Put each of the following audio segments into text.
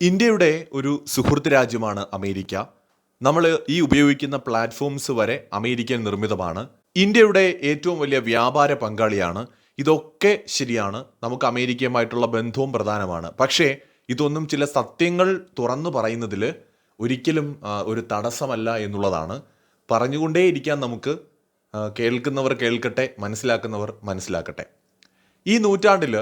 ഇന്ത്യയുടെ ഒരു സുഹൃത്ത് രാജ്യമാണ് അമേരിക്ക. നമ്മൾ ഈ ഉപയോഗിക്കുന്ന പ്ലാറ്റ്ഫോംസ് വരെ അമേരിക്കൻ നിർമ്മിതമാണ്. ഇന്ത്യയുടെ ഏറ്റവും വലിയ വ്യാപാര പങ്കാളിയാണ്. ഇതൊക്കെ ശരിയാണ്. നമുക്ക് അമേരിക്കയുമായിട്ടുള്ള ബന്ധവും പ്രധാനമാണ്. പക്ഷേ ഇതൊന്നും ചില സത്യങ്ങൾ തുറന്നു പറയുന്നതിൽ ഒരിക്കലും ഒരു തടസ്സമല്ല എന്നുള്ളതാണ്. പറഞ്ഞുകൊണ്ടേയിരിക്കാൻ നമുക്ക് കേൾക്കുന്നവർ കേൾക്കട്ടെ മനസ്സിലാക്കുന്നവർ മനസ്സിലാക്കട്ടെ. ഈ നൂറ്റാണ്ടിൽ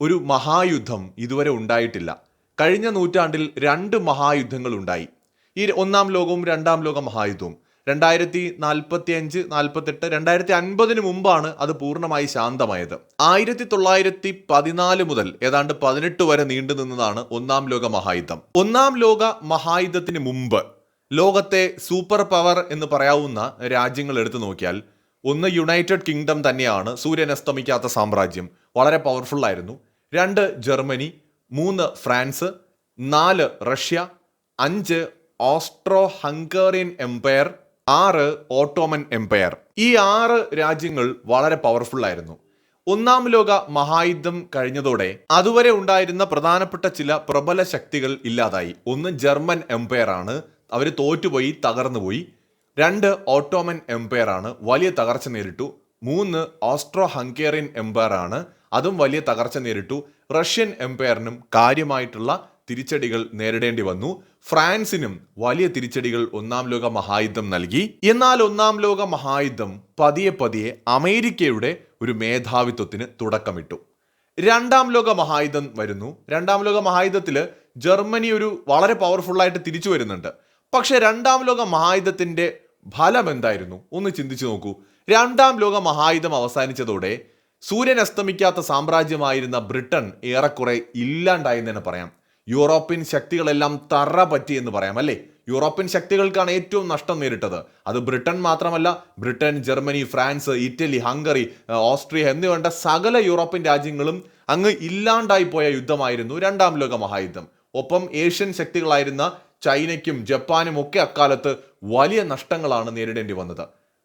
ഒരു മഹായുദ്ധം ഇതുവരെ ഉണ്ടായിട്ടില്ല. കഴിഞ്ഞ നൂറ്റാണ്ടിൽ രണ്ട് മഹായുദ്ധങ്ങൾ ഉണ്ടായി ഈ ഒന്നാം ലോകവും രണ്ടാം ലോക മഹായുദ്ധവും. രണ്ടായിരത്തി നാൽപ്പത്തി അഞ്ച് നാൽപ്പത്തെട്ട് രണ്ടായിരത്തി അൻപതിന് മുമ്പാണ് അത് പൂർണമായി ശാന്തമായത്. ആയിരത്തി തൊള്ളായിരത്തി പതിനാല് മുതൽ ഏതാണ്ട് പതിനെട്ട് വരെ നീണ്ടു നിന്നതാണ് ഒന്നാം ലോക മഹായുദ്ധം. ഒന്നാം ലോക മഹായുദ്ധത്തിന് മുമ്പ് ലോകത്തെ സൂപ്പർ പവർ എന്ന് പറയാവുന്ന രാജ്യങ്ങൾ എടുത്തു നോക്കിയാൽ ഒന്ന് യുണൈറ്റഡ് കിങ്ഡം തന്നെയാണ് സൂര്യൻ അസ്തമിക്കാത്ത സാമ്രാജ്യം. വളരെ പവർഫുൾ ആയിരുന്നു രണ്ട് ജർമ്മനി മൂന്ന് ഫ്രാൻസ് നാല് റഷ്യ അഞ്ച് ഓസ്ട്രോ ഹംഗേറിയൻ എംപയർ ആറ് ഓട്ടോമൻ എംപയർ. ഈ ആറ് രാജ്യങ്ങൾ വളരെ പവർഫുൾ ആയിരുന്നു. ഒന്നാം ലോക മഹായുദ്ധം കഴിഞ്ഞതോടെ അതുവരെ ഉണ്ടായിരുന്ന പ്രധാനപ്പെട്ട ചില പ്രബല ശക്തികൾ ഇല്ലാതായി. ഒന്ന് ജർമ്മൻ എംപയർ ആണ്. അവർ തോറ്റുപോയി തകർന്നുപോയി രണ്ട് ഓട്ടോമൻ എംപയർ ആണ്. വലിയ തകർച്ച നേരിട്ടു. മൂന്ന് ഓസ്ട്രോ ഹംഗേറിയൻ എംപയർ ആണ്. അതും വലിയ തകർച്ച നേരിട്ടു. റഷ്യൻ എംപയറിനും കാര്യമായിട്ടുള്ള തിരിച്ചടികൾ നേരിടേണ്ടി വന്നു. ഫ്രാൻസിനും വലിയ തിരിച്ചടികൾ ഒന്നാം ലോക മഹായുദ്ധം നൽകി. എന്നാൽ ഒന്നാം ലോക മഹായുദ്ധം പതിയെ പതിയെ അമേരിക്കയുടെ ഒരു മേധാവിത്വത്തിന് തുടക്കമിട്ടു. രണ്ടാം ലോക മഹായുദ്ധം വരുന്നു. രണ്ടാം ലോക മഹായുദ്ധത്തിൽ ജർമ്മനി ഒരു വളരെ പവർഫുൾ ആയിട്ട് തിരിച്ചു വരുന്നുണ്ട്. പക്ഷെ രണ്ടാം ലോക മഹായുദ്ധത്തിന്റെ ഫലം എന്തായിരുന്നു? ഒന്ന് ചിന്തിച്ചു നോക്കൂ. രണ്ടാം ലോക മഹായുദ്ധം അവസാനിച്ചതോടെ സൂര്യൻ അസ്തമിക്കാത്ത സാമ്രാജ്യമായിരുന്ന ബ്രിട്ടൻ ഏറെക്കുറെ ഇല്ലാണ്ടായെന്ന് തന്നെ പറയാം. യൂറോപ്യൻ ശക്തികളെല്ലാം തറ പറ്റി എന്ന് പറയാം അല്ലേ? യൂറോപ്യൻ ശക്തികൾക്കാണ് ഏറ്റവും നഷ്ടം നേരിട്ടത്. അത് ബ്രിട്ടൻ മാത്രമല്ല Britain Germany France Italy Hungary Austria എന്നിവേണ്ട സകല യൂറോപ്യൻ രാജ്യങ്ങളും അങ്ങ് ഇല്ലാണ്ടായി പോയ യുദ്ധമായിരുന്നു രണ്ടാം ലോക മഹായുദ്ധം. ഒപ്പം ഏഷ്യൻ ശക്തികളായിരുന്ന ചൈനയ്ക്കും ജപ്പാനും ഒക്കെ അക്കാലത്ത് വലിയ നഷ്ടങ്ങളാണ് നേരിടേണ്ടി വന്നത്.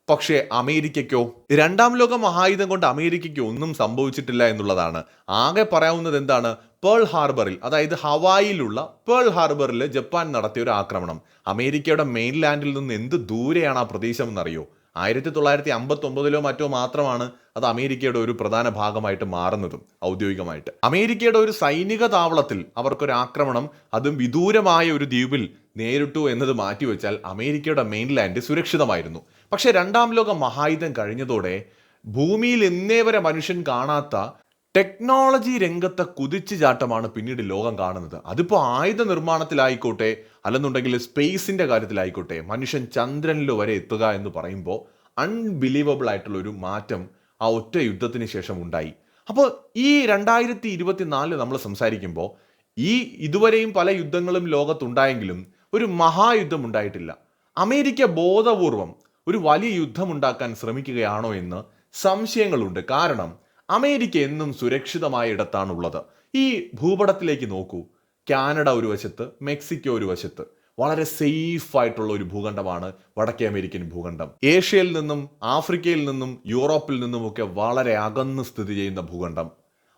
പക്ഷേ അമേരിക്കയ്ക്കോ രണ്ടാം ലോക മഹായുധം കൊണ്ട് അമേരിക്കയ്ക്ക് ഒന്നും സംഭവിച്ചിട്ടില്ല എന്നുള്ളതാണ്. ആകെ പറയാവുന്നത് എന്താണ്? പേൾ ഹാർബറിൽ അതായത് ഹവായിലുള്ള പേൾ ഹാർബറിൽ ജപ്പാൻ നടത്തിയ ഒരു ആക്രമണം. അമേരിക്കയുടെ മെയിൻലാൻഡിൽ നിന്ന് എന്ത് ദൂരെയാണ് ആ പ്രദേശം എന്നറിയോ ആയിരത്തി തൊള്ളായിരത്തി അമ്പത്തി ഒമ്പതിലോ മറ്റോ മാത്രമാണ് അത് അമേരിക്കയുടെ ഒരു പ്രധാന ഭാഗമായിട്ട് മാറുന്നതും ഔദ്യോഗികമായിട്ട്. അമേരിക്കയുടെ ഒരു സൈനിക താവളത്തിൽ അവർക്കൊരു ആക്രമണം അതും വിദൂരമായ ഒരു ദ്വീപിൽ നേരിട്ടു എന്നത് മാറ്റിവെച്ചാൽ അമേരിക്കയുടെ മെയിൻലാൻഡ് സുരക്ഷിതമായിരുന്നു. പക്ഷേ രണ്ടാം ലോക മഹായുദ്ധം കഴിഞ്ഞതോടെ ഭൂമിയിൽ ഇന്നേ വരെ മനുഷ്യൻ കാണാത്ത ടെക്നോളജി രംഗത്തെ കുതിച്ചു ചാട്ടമാണ് പിന്നീട് ലോകം കാണുന്നത്. അതിപ്പോൾ ആയുധ നിർമ്മാണത്തിലായിക്കോട്ടെ അല്ലെന്നുണ്ടെങ്കിൽ സ്പേസിന്റെ കാര്യത്തിലായിക്കോട്ടെ മനുഷ്യൻ ചന്ദ്രനിൽ വരെ എത്തുക എന്ന് പറയുമ്പോൾ അൺബിലീവബിൾ ആയിട്ടുള്ള ഒരു മാറ്റം ആ ഒറ്റ യുദ്ധത്തിന് ശേഷം ഉണ്ടായി. അപ്പോൾ ഈ രണ്ടായിരത്തി ഇരുപത്തിനാലിൽ നമ്മൾ സംസാരിക്കുമ്പോൾ ഈ ഇതുവരെയും പല യുദ്ധങ്ങളും ലോകത്തുണ്ടായെങ്കിലും ഒരു മഹായുദ്ധം ഉണ്ടായിട്ടില്ല അമേരിക്ക ബോധപൂർവം ഒരു വലിയ യുദ്ധം ഉണ്ടാക്കാൻ ശ്രമിക്കുകയാണോ എന്ന് സംശയങ്ങളുണ്ട്. കാരണം അമേരിക്ക എന്നും സുരക്ഷിതമായ ഇടത്താണുള്ളത്. ഈ ഭൂപടത്തിലേക്ക് നോക്കൂ. കാനഡ ഒരു വശത്ത് മെക്സിക്കോ ഒരു വശത്ത്. വളരെ സേഫ് ആയിട്ടുള്ള ഒരു ഭൂഖണ്ഡമാണ് വടക്കേ അമേരിക്കൻ ഭൂഖണ്ഡം. ഏഷ്യയിൽ നിന്നും ആഫ്രിക്കയിൽ നിന്നും യൂറോപ്പിൽ നിന്നുമൊക്കെ വളരെ അകന്ന് സ്ഥിതി ചെയ്യുന്ന ഭൂഖണ്ഡം.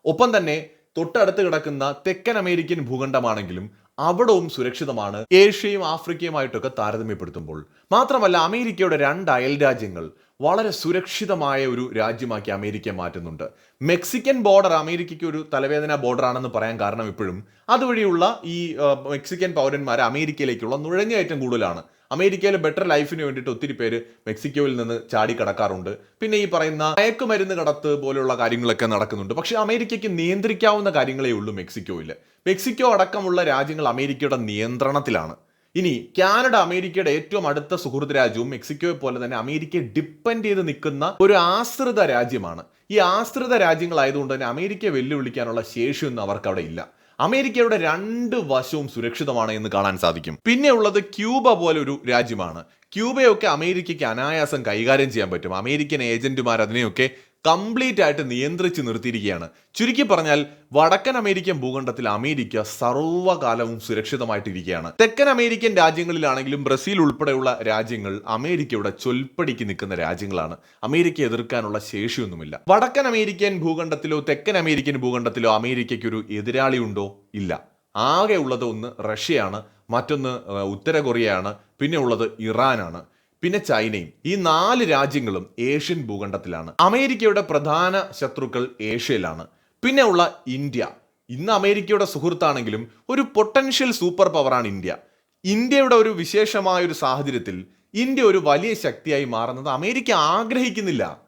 ഒപ്പം തന്നെ തൊട്ടടുത്ത് കിടക്കുന്ന തെക്കൻ അമേരിക്കൻ ഭൂഖണ്ഡമാണെങ്കിലും അവിടവും സുരക്ഷിതമാണ്. ഏഷ്യയും ആഫ്രിക്കയുമായിട്ടൊക്കെ താരതമ്യപ്പെടുത്തുമ്പോൾ. മാത്രമല്ല അമേരിക്കയുടെ രണ്ട് അയൽ രാജ്യങ്ങൾ വളരെ സുരക്ഷിതമായ ഒരു രാജ്യമാക്കി അമേരിക്ക മാറ്റുന്നുണ്ട്. മെക്സിക്കൻ ബോർഡർ അമേരിക്കയ്ക്ക് ഒരു തലവേദന ബോർഡർ ആണെന്ന് പറയാൻ കാരണം ഇപ്പോഴും. അതുവഴിയുള്ള ഈ മെക്സിക്കൻ പൗരന്മാർ അമേരിക്കയിലേക്കുള്ള നുഴഞ്ഞുകയറ്റം കൂടുതലാണ്. അമേരിക്കയിൽ ബെറ്റർ ലൈഫിന് വേണ്ടിയിട്ട് ഒത്തിരി പേര് മെക്സിക്കോയിൽ നിന്ന് ചാടി കടക്കാറുണ്ട്. പിന്നെ ഈ പറയുന്ന മയക്കുമരുന്ന് കടത്ത് പോലെയുള്ള കാര്യങ്ങളൊക്കെ നടക്കുന്നുണ്ട്. പക്ഷേ അമേരിക്കയ്ക്ക് നിയന്ത്രിക്കാവുന്ന കാര്യങ്ങളേ ഉള്ളൂ മെക്സിക്കോയിൽ. മെക്സിക്കോ അടക്കമുള്ള രാജ്യങ്ങൾ അമേരിക്കയുടെ നിയന്ത്രണത്തിലാണ്. ഇനി കാനഡ അമേരിക്കയുടെ ഏറ്റവും അടുത്ത സുഹൃത്ത് രാജ്യവും മെക്സിക്കോയെ പോലെ തന്നെ അമേരിക്കയെ ഡിപ്പെൻഡ് ചെയ്ത് നിൽക്കുന്ന ഒരു ആശ്രിത രാജ്യമാണ്. ഈ ആശ്രിത രാജ്യങ്ങളായതുകൊണ്ട് തന്നെ അമേരിക്കയെ വെല്ലുവിളിക്കാനുള്ള ശേഷിയൊന്നും അവർക്ക് അവിടെ ഇല്ല. അമേരിക്കയുടെ രണ്ട് വശവും സുരക്ഷിതമാണ് എന്ന് കാണാൻ സാധിക്കും. പിന്നെ ഉള്ളത് ക്യൂബ പോലെ ഒരു രാജ്യമാണ്. ക്യൂബയൊക്കെ അമേരിക്കയ്ക്ക് അനായാസം കൈകാര്യം ചെയ്യാൻ പറ്റും. അമേരിക്കൻ ഏജന്റുമാർ അതിനെയൊക്കെ കംപ്ലീറ്റ് ആയിട്ട് നിയന്ത്രിച്ച് നിർത്തിയിരിക്കുകയാണ്. ചുരുക്കി പറഞ്ഞാൽ വടക്കൻ അമേരിക്കൻ ഭൂഖണ്ഡത്തിൽ അമേരിക്ക സർവകാലവും സുരക്ഷിതമായിട്ടിരിക്കുകയാണ് തെക്കൻ അമേരിക്കൻ രാജ്യങ്ങളിലാണെങ്കിലും ബ്രസീൽ ഉൾപ്പെടെയുള്ള രാജ്യങ്ങൾ അമേരിക്കയുടെ ചൊൽപ്പടിക്ക് നിൽക്കുന്ന രാജ്യങ്ങളാണ്. അമേരിക്ക എതിർക്കാനുള്ള ശേഷിയൊന്നുമില്ല. വടക്കൻ അമേരിക്കൻ ഭൂഖണ്ഡത്തിലോ തെക്കൻ അമേരിക്കൻ ഭൂഖണ്ഡത്തിലോ അമേരിക്കയ്ക്ക് ഒരു എതിരാളി ഉണ്ടോ? ഇല്ല. ആകെ ഉള്ളത് ഒന്ന് റഷ്യയാണ്. മറ്റൊന്ന് ഉത്തര കൊറിയയാണ്. പിന്നെ ഉള്ളത് ഇറാനാണ്. പിന്നെ ചൈനയും. ഈ നാല് രാജ്യങ്ങളും ഏഷ്യൻ ഭൂഖണ്ഡത്തിലാണ്. അമേരിക്കയുടെ പ്രധാന ശത്രുക്കൾ ഏഷ്യയിലാണ്. പിന്നെ ഉള്ള ഇന്ത്യ. ഇന്ന് അമേരിക്കയുടെ സുഹൃത്താണെങ്കിലും ഒരു പൊട്ടൻഷ്യൽ സൂപ്പർ പവറാണ് ഇന്ത്യ. ഇന്ത്യയുടെ ഒരു വിശേഷമായ ഒരു സാഹചര്യത്തിൽ ഇന്ത്യ ഒരു വലിയ ശക്തിയായി മാറുന്നത് അമേരിക്ക ആഗ്രഹിക്കുന്നില്ല.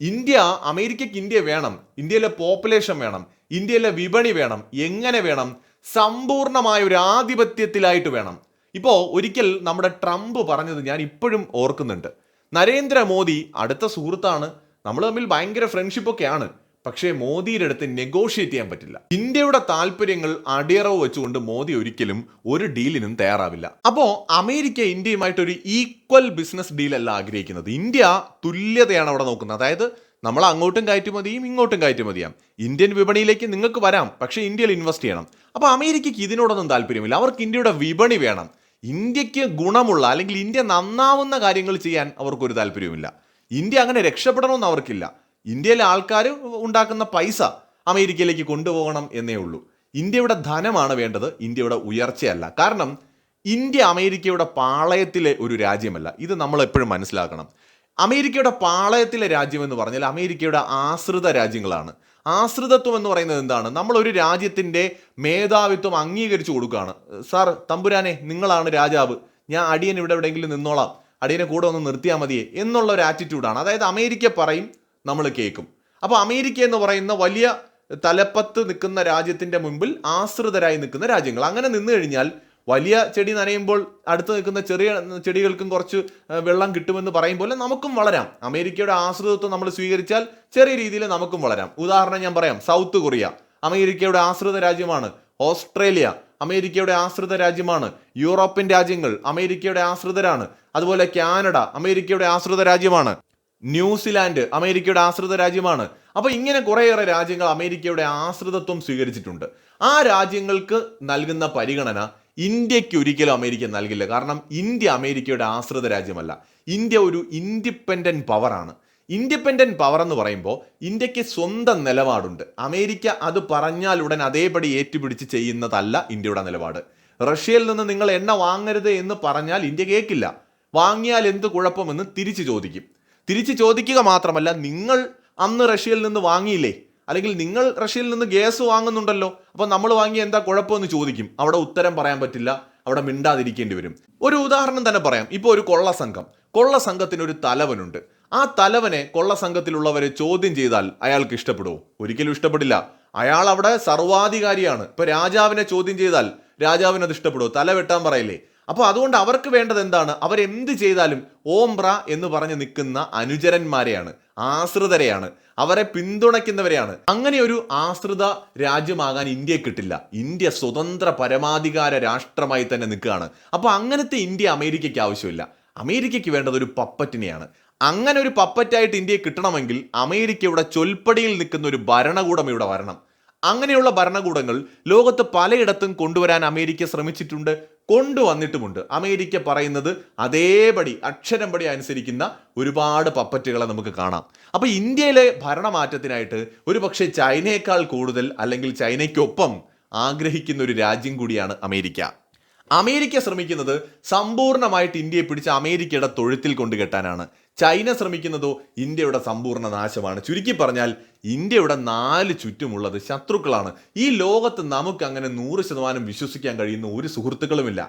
ഇന്ത്യ അമേരിക്കയ്ക്ക് ഇന്ത്യ വേണം. ഇന്ത്യയിലെ പോപ്പുലേഷൻ വേണം. ഇന്ത്യയിലെ വിപണി വേണം. എങ്ങനെ വേണം? സമ്പൂർണമായ ഒരു ആധിപത്യത്തിലായിട്ട് വേണം. ഇപ്പോൾ ഒരിക്കൽ നമ്മുടെ ട്രംപ് പറഞ്ഞത് ഞാൻ ഇപ്പോഴും ഓർക്കുന്നുണ്ട്. നരേന്ദ്രമോദി അടുത്ത സുഹൃത്താണ്. നമ്മൾ തമ്മിൽ ഭയങ്കര ഫ്രണ്ട്ഷിപ്പൊക്കെയാണ് പക്ഷേ മോദിയുടെ അടുത്ത് നെഗോഷിയേറ്റ് ചെയ്യാൻ പറ്റില്ല. ഇന്ത്യയുടെ താല്പര്യങ്ങൾ അടിയറവ് വെച്ചുകൊണ്ട് മോദി ഒരിക്കലും ഒരു ഡീലിനും തയ്യാറാവില്ല. അപ്പോൾ അമേരിക്ക ഇന്ത്യയുമായിട്ട് ഒരു ഈക്വൽ ബിസിനസ് ഡീലല്ല ആഗ്രഹിക്കുന്നത്. ഇന്ത്യ തുല്യതയാണ് അവിടെ നോക്കുന്നത്. അതായത് നമ്മൾ അങ്ങോട്ടും കയറ്റുമതിയും ഇങ്ങോട്ടും കയറ്റുമതിയാം ഇന്ത്യൻ വിപണിയിലേക്ക് നിങ്ങൾക്ക് വരാം പക്ഷേ ഇന്ത്യയിൽ ഇൻവെസ്റ്റ് ചെയ്യണം. അപ്പോൾ അമേരിക്കയ്ക്ക് ഇതിനോടൊന്നും താല്പര്യമില്ല. അവർക്ക് ഇന്ത്യയുടെ വിപണി വേണം. ഇന്ത്യയ്ക്ക് ഗുണമുള്ള അല്ലെങ്കിൽ ഇന്ത്യ നന്നാവുന്ന കാര്യങ്ങൾ ചെയ്യാൻ അവർക്കൊരു താല്പര്യവുമില്ല. ഇന്ത്യ അങ്ങനെ രക്ഷപ്പെടണമെന്ന് അവർക്കില്ല. ഇന്ത്യയിലെ ആൾക്കാർ ഉണ്ടാക്കുന്ന പൈസ അമേരിക്കയിലേക്ക് കൊണ്ടുപോകണം എന്നേ ഉള്ളൂ. ഇന്ത്യയുടെ ധനമാണ് വേണ്ടത് ഇന്ത്യയുടെ ഉയർച്ചയല്ല. കാരണം ഇന്ത്യ അമേരിക്കയുടെ പാളയത്തിലെ ഒരു രാജ്യമല്ല. ഇത് നമ്മൾ എപ്പോഴും മനസ്സിലാക്കണം. അമേരിക്കയുടെ പാളയത്തിലെ രാജ്യം എന്ന് പറഞ്ഞാൽ അമേരിക്കയുടെ ആശ്രിത രാജ്യങ്ങളാണ്. ആശ്രിതത്വം എന്ന് പറയുന്നത് എന്താണ്? നമ്മൾ ഒരു രാജ്യത്തിന്റെ മേധാവിത്വം അംഗീകരിച്ചു കൊടുക്കുകയാണ്. സാർ തമ്പുരാനെ നിങ്ങളാണ് രാജാവ്. ഞാൻ അടിയൻ ഇവിടെ എവിടെയെങ്കിലും നിന്നോളാം. അടിയനെ കൂടെ ഒന്ന് നിർത്തിയാൽ മതിയെ എന്നുള്ള ഒരു ആറ്റിറ്റ്യൂഡാണ് അതായത് അമേരിക്ക പറയും നമ്മൾ കേൾക്കും. അപ്പോൾ അമേരിക്ക എന്ന് പറയുന്ന വലിയ തലപ്പത്ത് നിൽക്കുന്ന രാജ്യത്തിന്റെ മുമ്പിൽ ആശ്രിതരായി നിൽക്കുന്ന രാജ്യങ്ങൾ. അങ്ങനെ നിന്നു കഴിഞ്ഞാൽ വലിയ ചെടി നനയുമ്പോൾ അടുത്ത് നിൽക്കുന്ന ചെറിയ ചെടികൾക്കും കുറച്ച് വെള്ളം കിട്ടുമെന്ന് പറയും പോലെ നമുക്കും വളരാം. അമേരിക്കയുടെ ആശ്രിതത്വം നമ്മൾ സ്വീകരിച്ചാൽ ചെറിയ രീതിയിൽ നമുക്കും വളരാം. ഉദാഹരണം ഞാൻ പറയാം. സൗത്ത് കൊറിയ അമേരിക്കയുടെ ആശ്രിത രാജ്യമാണ്. ഓസ്ട്രേലിയ അമേരിക്കയുടെ ആശ്രിത രാജ്യമാണ്. യൂറോപ്യൻ രാജ്യങ്ങൾ അമേരിക്കയുടെ ആശ്രിതരാണ്. അതുപോലെ കാനഡ അമേരിക്കയുടെ ആശ്രിത രാജ്യമാണ്. ന്യൂസിലാൻഡ് അമേരിക്കയുടെ ആശ്രിത രാജ്യമാണ്. അപ്പോൾ ഇങ്ങനെ കുറേയേറെ രാജ്യങ്ങൾ അമേരിക്കയുടെ ആശ്രിതത്വം സ്വീകരിച്ചിട്ടുണ്ട്. ആ രാജ്യങ്ങൾക്ക് നൽകുന്ന പരിഗണന ഇന്ത്യയ്ക്ക് ഒരിക്കലും അമേരിക്ക നൽകില്ല. കാരണം ഇന്ത്യ അമേരിക്കയുടെ ആശ്രിത രാജ്യമല്ല. ഇന്ത്യ ഒരു ഇൻഡിപെൻഡന്റ് പവറാണ്. ഇൻഡിപെൻഡന്റ് പവർ എന്ന് പറയുമ്പോൾ ഇന്ത്യയ്ക്ക് സ്വന്തം നിലപാടുണ്ട്. അമേരിക്ക അത് പറഞ്ഞാൽ ഉടൻ അതേപടി ഏറ്റുപിടിച്ച് ചെയ്യുന്നതല്ല ഇന്ത്യയുടെ നിലപാട്. റഷ്യയിൽ നിന്ന് നിങ്ങൾ എണ്ണ വാങ്ങരുത് എന്ന് പറഞ്ഞാൽ ഇന്ത്യ കേൾക്കില്ല വാങ്ങിയാൽ എന്ത് കുഴപ്പമെന്ന് തിരിച്ചു ചോദിക്കും. തിരിച്ചു ചോദിക്കുക മാത്രമല്ല നിങ്ങൾ അന്ന് റഷ്യയിൽ നിന്ന് വാങ്ങിയില്ലേ? അല്ലെങ്കിൽ നിങ്ങൾ റഷ്യയിൽ നിന്ന് ഗ്യാസ് വാങ്ങുന്നുണ്ടല്ലോ അപ്പോൾ നമ്മൾ വാങ്ങി എന്താ കുഴപ്പമെന്ന് ചോദിക്കും. അവിടെ ഉത്തരം പറയാൻ പറ്റില്ല അവിടെ മിണ്ടാതിരിക്കേണ്ടി വരും. ഒരു ഉദാഹരണം തന്നെ പറയാം. ഇപ്പോൾ ഒരു കൊള്ള സംഘം. കൊള്ള സംഘത്തിന് ഒരു തലവനുണ്ട്. ആ തലവനെ കൊള്ള സംഘത്തിലുള്ളവരെ ചോദ്യം ചെയ്താൽ അയാൾക്ക് ഇഷ്ടപ്പെടുമോ ഒരിക്കലും ഇഷ്ടപ്പെടില്ല. അയാൾ അവിടെ സർവാധികാരിയാണ്. ഇപ്പൊ രാജാവിനെ ചോദ്യം ചെയ്താൽ രാജാവിന് അത് ഇഷ്ടപ്പെടുമോ തല വെട്ടാൻ പറയില്ലേ? അപ്പോൾ അതുകൊണ്ട് അവർക്ക് വേണ്ടത് എന്താണ്? അവരെന്ത് ചെയ്താലും ഓംബ്ര എന്ന് പറഞ്ഞ് നിൽക്കുന്ന അനുചരന്മാരെയാണ്. ആശ്രിതരെയാണ്. അവരെ പിന്തുണയ്ക്കുന്നവരെയാണ്. അങ്ങനെ ഒരു ആശ്രിത രാജ്യമാകാൻ ഇന്ത്യ കിട്ടില്ല. ഇന്ത്യ സ്വതന്ത്ര പരമാധികാര രാഷ്ട്രമായി തന്നെ നിൽക്കുകയാണ്. അപ്പോൾ അങ്ങനത്തെ ഇന്ത്യ അമേരിക്കയ്ക്ക് ആവശ്യമില്ല. അമേരിക്കയ്ക്ക് വേണ്ടത് ഒരു പപ്പറ്റിനെയാണ്. അങ്ങനെ ഒരു പപ്പറ്റായിട്ട് ഇന്ത്യയെ കിട്ടണമെങ്കിൽ അമേരിക്കയുടെ ചൊൽപ്പടിയിൽ നിൽക്കുന്ന ഒരു ഭരണകൂടം ഇവിടെ വരണം. അങ്ങനെയുള്ള ഭരണകൂടങ്ങൾ ലോകത്ത് പലയിടത്തും കൊണ്ടുവരാൻ അമേരിക്ക ശ്രമിച്ചിട്ടുണ്ട്. കൊണ്ടുവന്നിട്ടുമുണ്ട്. അമേരിക്ക പറയുന്നത് അതേപടി അക്ഷരംപടി അനുസരിക്കുന്ന ഒരുപാട് പപ്പറ്റുകളെ നമുക്ക് കാണാം. അപ്പോൾ ഇന്ത്യയിലെ ഭരണമാറ്റത്തിനായിട്ട് ഒരുപക്ഷെ ചൈനയേക്കാൾ കൂടുതൽ അല്ലെങ്കിൽ ചൈനയ്ക്കൊപ്പം ആഗ്രഹിക്കുന്ന ഒരു രാജ്യം കൂടിയാണ് അമേരിക്ക. അമേരിക്ക ശ്രമിക്കുന്നത് സമ്പൂർണമായിട്ട് ഇന്ത്യയെ പിടിച്ച് അമേരിക്കയുടെ തൊഴുത്തിൽ കൊണ്ടുകെട്ടാനാണ് ചൈന ശ്രമിക്കുന്നതോ ഇന്ത്യയുടെ സമ്പൂർണ നാശമാണ്. ചുരുക്കി പറഞ്ഞാൽ ഇന്ത്യയുടെ നാല് ചുറ്റുമുള്ളത് ശത്രുക്കളാണ്. ഈ ലോകത്ത് നമുക്ക് അങ്ങനെ നൂറ് ശതമാനം വിശ്വസിക്കാൻ കഴിയുന്ന ഒരു സുഹൃത്തുക്കളുമില്ല.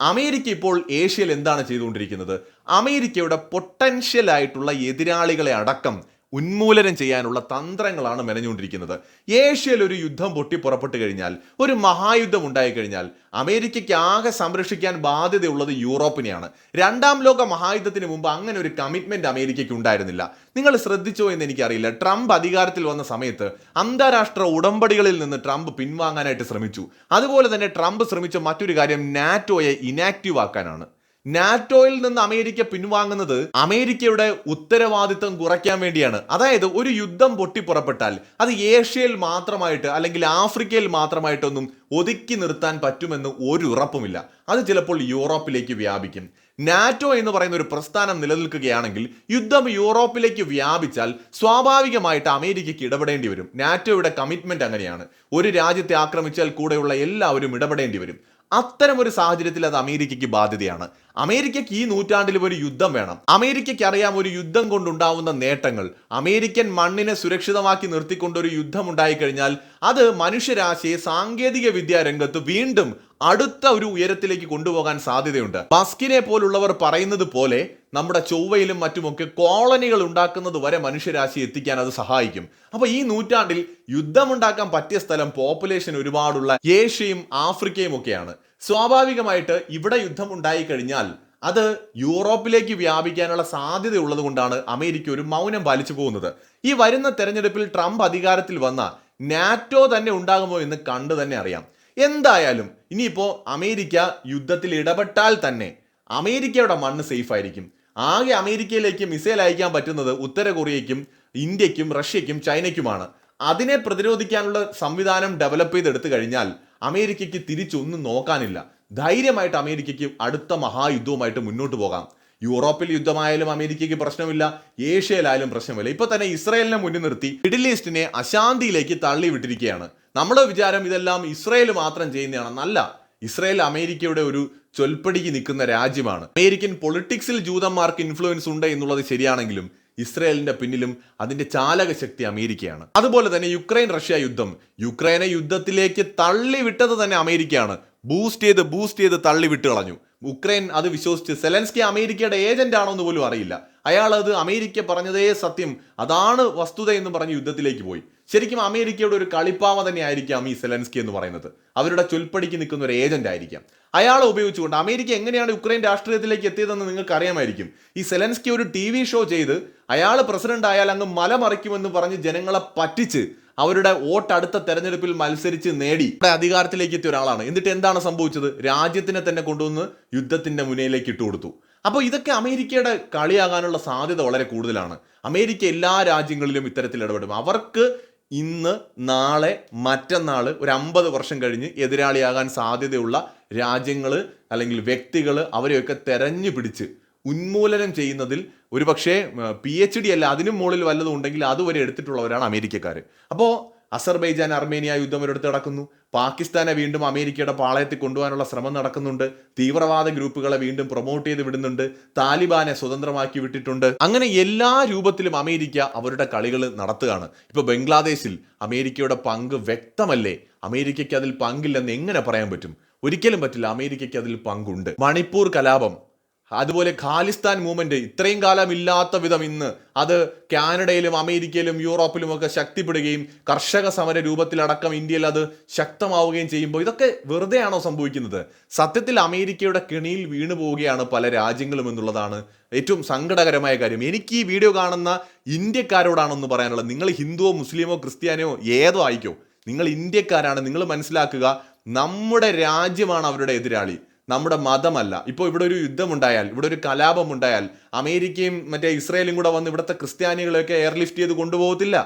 അമേരിക്ക ഇപ്പോൾ ഏഷ്യയിൽ എന്താണ് ചെയ്തുകൊണ്ടിരിക്കുന്നത്? അമേരിക്കയുടെ പൊട്ടൻഷ്യൽ ആയിട്ടുള്ള എതിരാളികളെ അടക്കം ഉന്മൂലനം ചെയ്യാനുള്ള തന്ത്രങ്ങളാണ് മെനഞ്ഞുകൊണ്ടിരിക്കുന്നത്. ഏഷ്യയിൽ ഒരു യുദ്ധം പൊട്ടി പുറപ്പെട്ടു കഴിഞ്ഞാൽ ഒരു മഹായുദ്ധം ഉണ്ടായിക്കഴിഞ്ഞാൽ അമേരിക്കയ്ക്ക് ആകെ സംരക്ഷിക്കാൻ ബാധ്യതയുള്ളത് യൂറോപ്പിനെയാണ്. രണ്ടാം ലോക മഹായുദ്ധത്തിന് മുമ്പ് അങ്ങനെ ഒരു കമ്മിറ്റ്മെന്റ് അമേരിക്കയ്ക്ക് ഉണ്ടായിരുന്നില്ല. നിങ്ങൾ ശ്രദ്ധിച്ചോ എന്ന് എനിക്കറിയില്ല. ട്രംപ് അധികാരത്തിൽ വന്ന സമയത്ത് അന്താരാഷ്ട്ര ഉടമ്പടികളിൽ നിന്ന് ട്രംപ് പിൻവാങ്ങാനായിട്ട് ശ്രമിച്ചു. അതുപോലെ തന്നെ ട്രംപ് ശ്രമിച്ച മറ്റൊരു കാര്യം നാറ്റോയെ ഇനാക്റ്റീവ് ആക്കാനാണ്. നാറ്റോയിൽ നിന്ന് അമേരിക്ക പിൻവാങ്ങുന്നത് അമേരിക്കയുടെ ഉത്തരവാദിത്തം കുറയ്ക്കാൻ വേണ്ടിയാണ്. അതായത് ഒരു യുദ്ധം പൊട്ടിപ്പുറപ്പെട്ടാൽ അത് ഏഷ്യയിൽ മാത്രമായിട്ട് അല്ലെങ്കിൽ ആഫ്രിക്കയിൽ മാത്രമായിട്ടൊന്നും ഒതുക്കി നിർത്താൻ പറ്റുമെന്ന് ഒരു ഉറപ്പുമില്ല. അത് ചിലപ്പോൾ യൂറോപ്പിലേക്ക് വ്യാപിക്കും. നാറ്റോ എന്ന് പറയുന്ന ഒരു പ്രസ്ഥാനം നിലനിൽക്കുകയാണെങ്കിൽ യുദ്ധം യൂറോപ്പിലേക്ക് വ്യാപിച്ചാൽ സ്വാഭാവികമായിട്ട് അമേരിക്കയ്ക്ക് ഇടപെടേണ്ടി വരും. നാറ്റോയുടെ കമ്മിറ്റ്മെന്റ് അങ്ങനെയാണ്. ഒരു രാജ്യത്തെ ആക്രമിച്ചാൽ കൂടെയുള്ള എല്ലാവരും ഇടപെടേണ്ടി വരും. അത്തരം ഒരു സാഹചര്യത്തിൽ അത് അമേരിക്കയ്ക്ക് ബാധ്യതയാണ്. അമേരിക്കയ്ക്ക് ഈ നൂറ്റാണ്ടിൽ ഒരു യുദ്ധം വേണം. അമേരിക്കയ്ക്ക് അറിയാം ഒരു യുദ്ധം കൊണ്ടുണ്ടാവുന്ന നേട്ടങ്ങൾ. അമേരിക്കൻ മണ്ണിനെ സുരക്ഷിതമാക്കി നിർത്തിക്കൊണ്ട് ഒരു യുദ്ധം ഉണ്ടായിക്കഴിഞ്ഞാൽ അത് മനുഷ്യരാശിയെ സാങ്കേതിക വിദ്യാ രംഗത്ത് വീണ്ടും അടുത്ത ഒരു ഉയരത്തിലേക്ക് കൊണ്ടുപോകാൻ സാധ്യതയുണ്ട്. ബസ്കിനെ പോലുള്ളവർ പറയുന്നത് പോലെ നമ്മുടെ ചൊവ്വയിലും മറ്റുമൊക്കെ കോളനികൾ ഉണ്ടാക്കുന്നത് വരെ മനുഷ്യരാശി എത്തിക്കാൻ അത് സഹായിക്കും. അപ്പൊ ഈ നൂറ്റാണ്ടിൽ യുദ്ധമുണ്ടാക്കാൻ പറ്റിയ സ്ഥലം പോപ്പുലേഷൻ ഒരുപാടുള്ള ഏഷ്യയും ആഫ്രിക്കയും ഒക്കെയാണ്. സ്വാഭാവികമായിട്ട് ഇവിടെ യുദ്ധം ഉണ്ടായി കഴിഞ്ഞാൽ അത് യൂറോപ്പിലേക്ക് വ്യാപിക്കാനുള്ള സാധ്യത ഉള്ളതുകൊണ്ടാണ് അമേരിക്ക ഒരു മൗനം പാലിച്ചു പോകുന്നത്. ഈ വരുന്ന തെരഞ്ഞെടുപ്പിൽ ട്രംപ് അധികാരത്തിൽ വന്ന നാറ്റോ തന്നെ ഉണ്ടാകുമോ എന്ന് കണ്ടു തന്നെ അറിയാം. എന്തായാലും ഇനിയിപ്പോൾ അമേരിക്ക യുദ്ധത്തിൽ ഇടപെട്ടാൽ തന്നെ അമേരിക്കയുടെ മണ്ണ് സേഫ് ആയിരിക്കും. ആകെ അമേരിക്കയിലേക്ക് മിസൈൽ അയക്കാൻ പറ്റുന്നത് ഉത്തര കൊറിയയ്ക്കും ഇന്ത്യക്കും റഷ്യയ്ക്കും ചൈനയ്ക്കുമാണ്. അതിനെ പ്രതിരോധിക്കാനുള്ള സംവിധാനം ഡെവലപ്പ് ചെയ്തെടുത്തു കഴിഞ്ഞാൽ അമേരിക്കയ്ക്ക് തിരിച്ചൊന്നും നോക്കാനില്ല. ധൈര്യമായിട്ട് അമേരിക്കയ്ക്ക് അടുത്ത മഹായുദ്ധവുമായിട്ട് മുന്നോട്ട് പോകാം. യൂറോപ്പിൽ യുദ്ധമായാലും അമേരിക്കയ്ക്ക് പ്രശ്നമില്ല. ഏഷ്യയിലായാലും പ്രശ്നമില്ല. ഇപ്പൊ തന്നെ ഇസ്രയേലിനെ മുന്നിൽ നിർത്തി മിഡിൽ ഈസ്റ്റിനെ അശാന്തിയിലേക്ക് തള്ളിവിട്ടിരിക്കുകയാണ്. നമ്മുടെ വിചാരം ഇതെല്ലാം ഇസ്രയേൽ മാത്രം ചെയ്യുന്നതാണെന്നല്ല ഇസ്രയേൽ അമേരിക്കയുടെ ഒരു ചൊൽപ്പടിക്ക് നിൽക്കുന്ന രാജ്യമാണ്. അമേരിക്കൻ പൊളിറ്റിക്സിൽ ജൂതന്മാർക്ക് ഇൻഫ്ലുവൻസ് ഉണ്ട് എന്നുള്ളത് ശരിയാണെങ്കിലും ഇസ്രായേലിന്റെ പിന്നിലും അതിന്റെ ചാലക ശക്തി അമേരിക്കയാണ്. അതുപോലെ തന്നെ യുക്രൈൻ റഷ്യ യുദ്ധം. യുക്രൈനെ യുദ്ധത്തിലേക്ക് തള്ളിവിട്ടത് തന്നെ അമേരിക്കയാണ്. ബൂസ്റ്റ് ചെയ്ത് ബൂസ്റ്റ് ചെയ്ത് തള്ളിവിട്ട് കളഞ്ഞു. ഉക്രൈൻ അത് വിശ്വസിച്ച് സെലൻസ്കി അമേരിക്കയുടെ ഏജന്റ് ആണോ എന്ന് പോലും അറിയില്ല. അയാൾ അത് അമേരിക്ക പറഞ്ഞതേ സത്യം. അതാണ് വസ്തുത എന്ന് പറഞ്ഞ് യുദ്ധത്തിലേക്ക് പോയി. ശരിക്കും അമേരിക്കയുടെ ഒരു കളിപ്പാവ തന്നെ ആയിരിക്കാം ഈ സെലൻസ്കി എന്ന് പറയുന്നത്. അവരുടെ ചൊൽപ്പടിക്ക് നിൽക്കുന്ന ഒരു ഏജന്റ് ആയിരിക്കാം. അയാളെ ഉപയോഗിച്ചുകൊണ്ട് അമേരിക്ക എങ്ങനെയാണ് യുക്രൈൻ രാഷ്ട്രീയത്തിലേക്ക് എത്തിയതെന്ന് നിങ്ങൾക്ക് അറിയാമായിരിക്കും ഈ സെലൻസ്കി ഒരു ടി വി ഷോ ചെയ്ത് അയാൾ പ്രസിഡന്റ് ആയാൽ അങ്ങ് മലമറിക്കുമെന്ന് പറഞ്ഞ് ജനങ്ങളെ പറ്റിച്ച് അവരുടെ വോട്ട് അടുത്ത തെരഞ്ഞെടുപ്പിൽ മത്സരിച്ച് നേടി അധികാരത്തിലേക്ക് എത്തിയ ഒരാളാണ്. എന്നിട്ട് എന്താണ് സംഭവിച്ചത്? രാജ്യത്തിനെ തന്നെ കൊണ്ടുവന്ന് യുദ്ധത്തിന്റെ മുനയിലേക്ക് ഇട്ടുകൊടുത്തു അപ്പോൾ ഇതൊക്കെ അമേരിക്കയുടെ കളിയാകാനുള്ള സാധ്യത വളരെ കൂടുതലാണ്. അമേരിക്ക എല്ലാ രാജ്യങ്ങളിലും ഇത്തരത്തിൽ ഇടപെടും. അവർക്ക് ഇന്ന് നാളെ മറ്റന്നാൾ ഒരു അമ്പത് വർഷം കഴിഞ്ഞ് എതിരാളിയാകാൻ സാധ്യതയുള്ള രാജ്യങ്ങൾ അല്ലെങ്കിൽ വ്യക്തികൾ അവരെയൊക്കെ തെരഞ്ഞു പിടിച്ച് ഉന്മൂലനം ചെയ്യുന്നതിൽ ഒരുപക്ഷെ പി എച്ച് ഡി അല്ല അതിനും മുകളിൽ വല്ലതും ഉണ്ടെങ്കിൽ അതുവരെ എടുത്തിട്ടുള്ളവരാണ് അമേരിക്കക്കാർ അപ്പോൾ അസർബൈജാൻ അർമേനിയ യുദ്ധം ഒരിടത്ത് നടക്കുന്നു. പാകിസ്ഥാനെ വീണ്ടും അമേരിക്കയുടെ പാളയത്തിൽ കൊണ്ടുപോകാനുള്ള ശ്രമം നടക്കുന്നുണ്ട്. തീവ്രവാദ ഗ്രൂപ്പുകളെ വീണ്ടും പ്രൊമോട്ട് ചെയ്ത് വിടുന്നുണ്ട്. താലിബാനെ സ്വതന്ത്രമാക്കി വിട്ടിട്ടുണ്ട്. അങ്ങനെ എല്ലാ രൂപത്തിലും അമേരിക്ക അവരുടെ കളികൾ നടത്തുകയാണ്. ഇപ്പൊ ബംഗ്ലാദേശിൽ അമേരിക്കയുടെ പങ്ക് വ്യക്തമല്ലേ? അമേരിക്കയ്ക്ക് അതിൽ പങ്കില്ലെന്ന് എങ്ങനെ പറയാൻ പറ്റും? ഒരിക്കലും പറ്റില്ല. അമേരിക്കയ്ക്ക് അതിൽ പങ്കുണ്ട്. മണിപ്പൂർ കലാപം അതുപോലെ ഖാലിസ്ഥാൻ മൂവ്മെന്റ് ഇത്രയും കാലം ഇല്ലാത്ത വിധം ഇന്ന് അത് കാനഡയിലും അമേരിക്കയിലും യൂറോപ്പിലും ഒക്കെ ശക്തിപ്പെടുകയും കർഷക സമര രൂപത്തിലടക്കം ഇന്ത്യയിൽ അത് ശക്തമാവുകയും ചെയ്യുമ്പോൾ ഇതൊക്കെ വെറുതെയാണോ സംഭവിക്കുന്നത്? സത്യത്തിൽ അമേരിക്കയുടെ കെണിയിൽ വീണു പോവുകയാണ് പല രാജ്യങ്ങളും എന്നുള്ളതാണ് ഏറ്റവും സങ്കടകരമായ കാര്യം. എനിക്ക് ഈ വീഡിയോ കാണുന്ന ഇന്ത്യക്കാരോടാണെന്ന് പറയാനുള്ളത് നിങ്ങൾ ഹിന്ദുവോ മുസ്ലിമോ ക്രിസ്ത്യാനിയോ ഏതോ ആയിക്കോ. നിങ്ങൾ ഇന്ത്യക്കാരാണ് നിങ്ങൾ മനസ്സിലാക്കുക നമ്മുടെ രാജ്യമാണ് അവരുടെ എതിരാളി. നമ്മുടെ മതമല്ല. ഇപ്പോൾ ഇവിടെ ഒരു യുദ്ധമുണ്ടായാൽ ഇവിടെ ഒരു കലാപം ഉണ്ടായാൽ അമേരിക്കയും മറ്റേ ഇസ്രയേലും കൂടെ വന്ന് ഇവിടുത്തെ ക്രിസ്ത്യാനികളെയൊക്കെ എയർലിഫ്റ്റ് ചെയ്ത് കൊണ്ടുപോകത്തില്ല.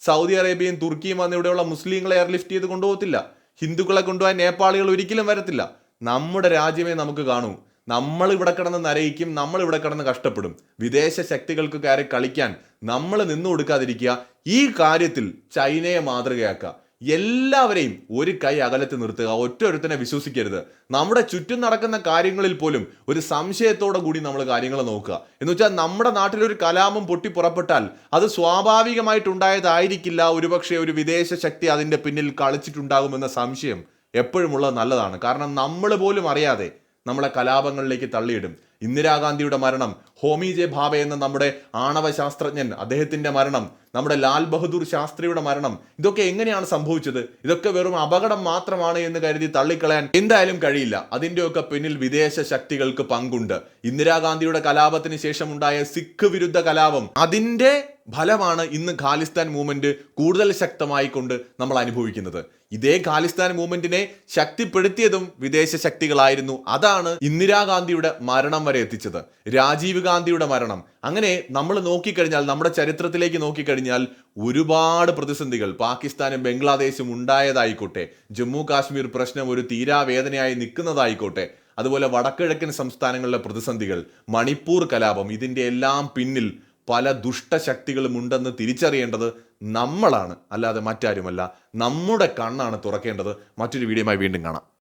സൗദി അറേബ്യയും തുർക്കിയും വന്ന് ഇവിടെയുള്ള മുസ്ലിങ്ങളെ എയർലിഫ്റ്റ് ചെയ്ത് കൊണ്ടുപോകത്തില്ല. ഹിന്ദുക്കളെ കൊണ്ടുപോകാൻ നേപ്പാളികൾ ഒരിക്കലും വരത്തില്ല. നമ്മുടെ രാജ്യമേ നമുക്ക് കാണൂ. നമ്മൾ ഇവിടെ കിടന്ന് നരയിക്കും നമ്മൾ ഇവിടെ കിടന്ന് കഷ്ടപ്പെടും. വിദേശ ശക്തികൾക്ക് കയറി കളിക്കാൻ നമ്മൾ നിന്നു കൊടുക്കാതിരിക്കുക. ഈ കാര്യത്തിൽ ചൈനയെ മാതൃകയാക്കുക. എല്ലാവരെയും ഒരു കൈ അകലത്ത് നിർത്തുക ഒറ്റൊരുത്തനെ വിശ്വസിക്കരുത്. നമ്മുടെ ചുറ്റും നടക്കുന്ന കാര്യങ്ങളിൽ പോലും ഒരു സംശയത്തോടെ കൂടി നമ്മൾ കാര്യങ്ങൾ നോക്കുക. എന്ന് വെച്ചാൽ നമ്മുടെ നാട്ടിലൊരു കലാപം പൊട്ടി പുറപ്പെട്ടാൽ അത് സ്വാഭാവികമായിട്ടുണ്ടായതായിരിക്കില്ല. ഒരുപക്ഷെ ഒരു വിദേശ ശക്തി അതിന്റെ പിന്നിൽ കളിച്ചിട്ടുണ്ടാകുമെന്ന സംശയം എപ്പോഴുമുള്ളത് നല്ലതാണ്. കാരണം നമ്മൾ പോലും അറിയാതെ നമ്മളെ കലാപങ്ങളിലേക്ക് തള്ളിയിടും. ഇന്ദിരാഗാന്ധിയുടെ മരണം ഹോമി ജെ ഭാവ എന്ന നമ്മുടെ ആണവ ശാസ്ത്രജ്ഞൻ അദ്ദേഹത്തിന്റെ മരണം നമ്മുടെ ലാൽ ബഹദൂർ ശാസ്ത്രിയുടെ മരണം. ഇതൊക്കെ എങ്ങനെയാണ് സംഭവിച്ചത്? ഇതൊക്കെ വെറും അപകടം മാത്രമാണ് എന്ന് കരുതി തള്ളിക്കളയാൻ എന്തായാലും കഴിയില്ല. അതിന്റെയൊക്കെ പിന്നിൽ വിദേശ ശക്തികൾക്ക് പങ്കുണ്ട്. ഇന്ദിരാഗാന്ധിയുടെ കലാപത്തിന് ശേഷം ഉണ്ടായ സിഖ് വിരുദ്ധ കലാപം അതിന്റെ ഫലമാണ് ഇന്ന് ഖാലിസ്ഥാൻ മൂവ്മെന്റ് കൂടുതൽ ശക്തമായി കൊണ്ട് നമ്മൾ അനുഭവിക്കുന്നത്. ഇതേ ഖാലിസ്ഥാൻ മൂവ്മെന്റിനെ ശക്തിപ്പെടുത്തിയതും വിദേശ ശക്തികളായിരുന്നു. അതാണ് ഇന്ദിരാഗാന്ധിയുടെ മരണം വരെ എത്തിച്ചത്. രാജീവ് ഗാന്ധിയുടെ മരണം. അങ്ങനെ നമ്മൾ നോക്കിക്കഴിഞ്ഞാൽ നമ്മുടെ ചരിത്രത്തിലേക്ക് നോക്കിക്കഴിഞ്ഞാൽ ഒരുപാട് പ്രതിസന്ധികൾ പാകിസ്ഥാനും ബംഗ്ലാദേശും ഉണ്ടായതായിക്കോട്ടെ. ജമ്മു കാശ്മീർ പ്രശ്നം ഒരു തീരാവേദനയായി നിൽക്കുന്നതായിക്കോട്ടെ. അതുപോലെ വടക്കിഴക്കൻ സംസ്ഥാനങ്ങളിലെ പ്രതിസന്ധികൾ മണിപ്പൂർ കലാപം ഇതിന്റെ എല്ലാം പിന്നിൽ പല ദുഷ്ടശക്തികളും ഉണ്ടെന്ന് തിരിച്ചറിയേണ്ടത് നമ്മളാണ്. അല്ലാതെ മറ്റാരുമല്ല. നമ്മുടെ കണ്ണാണ് തുറക്കേണ്ടത്. മറ്റൊരു വീഡിയോയുമായി വീണ്ടും കാണാം.